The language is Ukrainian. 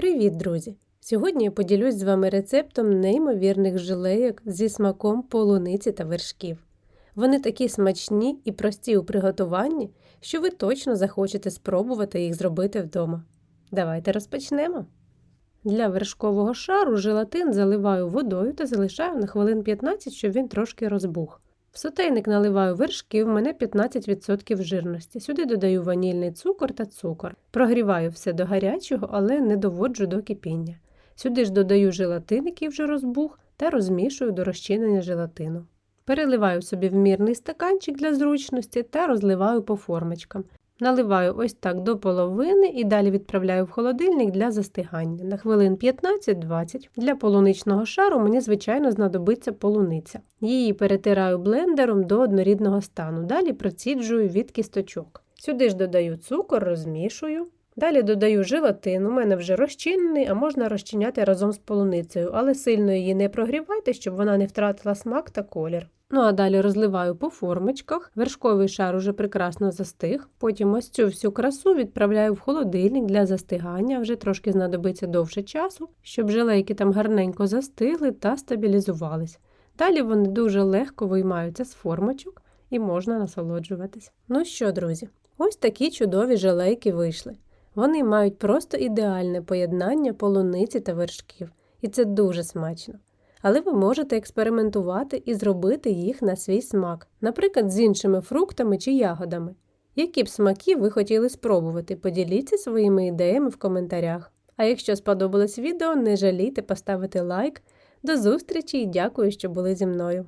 Привіт, друзі! Сьогодні я поділюсь з вами рецептом неймовірних жилейок зі смаком полуниці та вершків. Вони такі смачні і прості у приготуванні, що ви точно захочете спробувати їх зробити вдома. Давайте розпочнемо. Для вершкового шару желатин заливаю водою та залишаю на хвилин 15, щоб він трошки розбух. В сотейник наливаю вершки, в мене 15% жирності. Сюди додаю ванільний цукор та цукор. Прогріваю все до гарячого, але не доводжу до кипіння. Сюди ж додаю желатин, який вже розбух, та розмішую до розчинення желатину. Переливаю собі в мірний стаканчик для зручності та розливаю по формочкам. Наливаю ось так до половини і далі відправляю в холодильник для застигання на хвилин 15-20. Для полуничного шару мені, звичайно, знадобиться полуниця. Її перетираю блендером до однорідного стану. Далі проціджую від кісточок. Сюди ж додаю цукор, розмішую. Далі додаю желатин, у мене вже розчинений, а можна розчиняти разом з полуницею, але сильно її не прогрівайте, щоб вона не втратила смак та колір. Ну а далі розливаю по формочках. Вершковий шар уже прекрасно застиг. Потім ось цю всю красу відправляю в холодильник для застигання, вже трошки знадобиться довше часу, щоб желейки там гарненько застигли та стабілізувались. Далі вони дуже легко виймаються з формочок і можна насолоджуватись. Ну що, друзі, ось такі чудові желейки вийшли. Вони мають просто ідеальне поєднання полуниці та вершків, і це дуже смачно. Але ви можете експериментувати і зробити їх на свій смак, наприклад, з іншими фруктами чи ягодами. Які б смаки ви хотіли спробувати, поділіться своїми ідеями в коментарях. А якщо сподобалось відео, не жалійте поставити лайк. До зустрічі і дякую, що були зі мною.